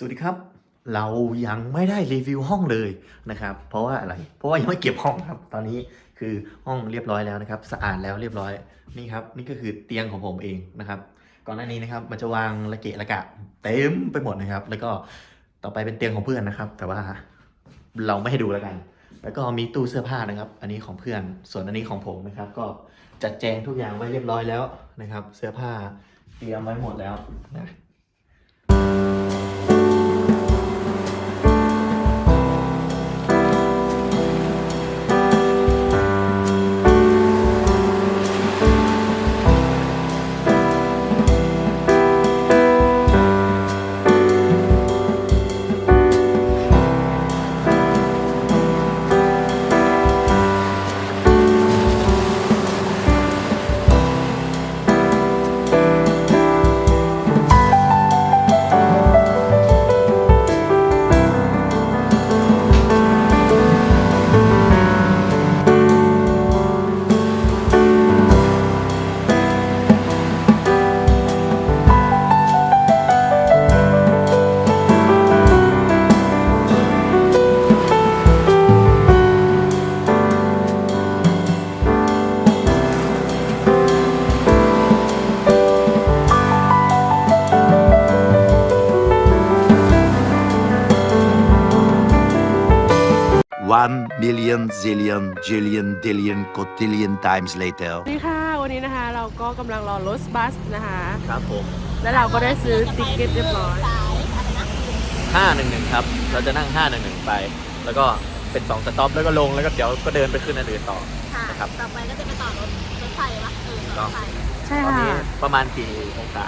สวัสดีครับ เรายังไม่ได้รีวิวห้องเลยนะครับ เพราะว่าอะไร เพราะว่ายังไม่เก็บห้องครับ ตอนนี้คือห้องเรียบร้อยแล้วนะครับ สะอาดแล้วเรียบร้อย นี่ครับ นี่ก็คือเตียงของผมเองนะครับ ก่อนหน้านี้นะครับ มันจะวางระเกะระกะเต็มไปหมดนะครับ แล้วก็ต่อไปเป็นเตียงของเพื่อนนะครับ แต่ว่าเราไม่ให้ดูแล้วกัน แล้วก็มีตู้เสื้อผ้านะครับ อันนี้ของเพื่อน ส่วนอันนี้ของผมนะครับ ก็จัดแจงทุกอย่างไว้เรียบร้อยแล้วนะครับ เสื้อผ้าเตรียมไว้หมดแล้วนะ One million zillion jillion dillion cotillion times later. สวัสดีค่ะ วันนี้นะคะเราก็กำลังรอรถบัสนะคะ ครับผม แล้วเราก็ได้ซื้อติ๊กเก็ตเรียบร้อย 511 ครับ เราจะนั่ง 511 ไป แล้วก็เป็น2สต็อปแล้วก็ลงแล้วก็เดี๋ยวก็เดินไปขึ้นอันอื่นต่อ ค่ะ นะครับ ต่อไปก็จะไปต่อรถรถไฟปะเออต่อรถไฟ ใช่ตอนค่ะ นี้ประมาณกี่องศา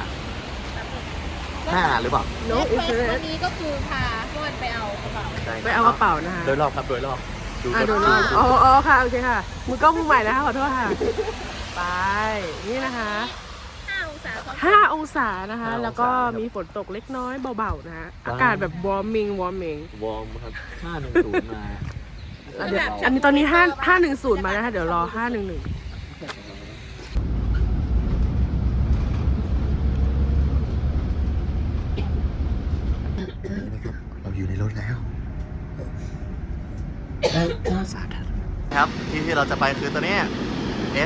5หรือเปล่า No เฟส interest วันนี้ก็คือพาเพื่อนไปเอากระเป๋าใช่ไปเอากระเป๋านะคะ โดยรอบครับโดยรอบดูอะรถโดนรอบอ๋ออ๋อค่ะ โอเคค่ะ มือกล้องมือใหม่นะคะขอโทษค่ะ ไป นี่นะคะ5องศา5องศานะคะ แล้วก็มีฝนตกเล็กน้อยเบาๆนะคะอากาศแบบวอร์มิงวอร์มิง วอร์มครับ510มาอะเดี๋ยวอันนี้ตอนนี้5 510มานะคะเดี๋ยวรอ511เราอยู่ใน รถแล้วสาธุครับที่ที่เราจะไปคือตัวเนี้ย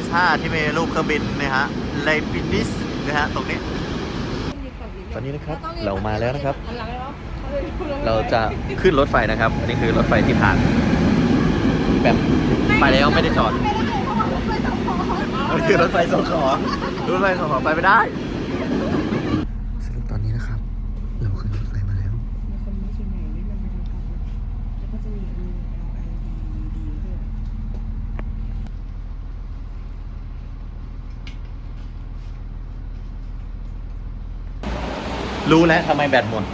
S5 ที่มีรูปเครื่องบินนะฮะไลปินิสนะฮะตรงนี้ ตอนนี้นะครับเรามาแล้วนะครับ เราจะขึ้นรถไฟนะครับ อันนี้คือรถไฟที่ผ่าน แบบไปแล้วไม่ได้จอดมันคือรถไฟส่งของรถไฟส่งของไปไม่ได้สรุปตอนนี้นะครับ เราขึ้นรถไฟมาแล้ว รู้แล้วทำไมแบตหมด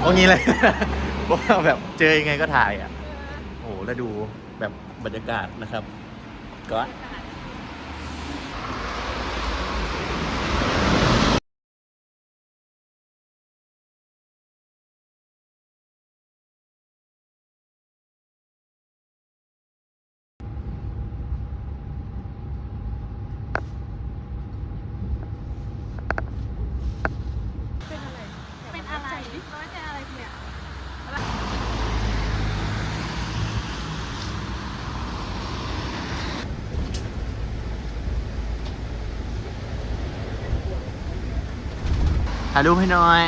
โอ้งี้เลย เพราะว่าแบบเจอยังไงก็ถ่ายอะ โอ้โหแล้วดูแบบบรรยากาศนะครับ ก็ เป็นอะไรน้อยใจอะไรเนี่ย ถ่ายรูปให้หน่อย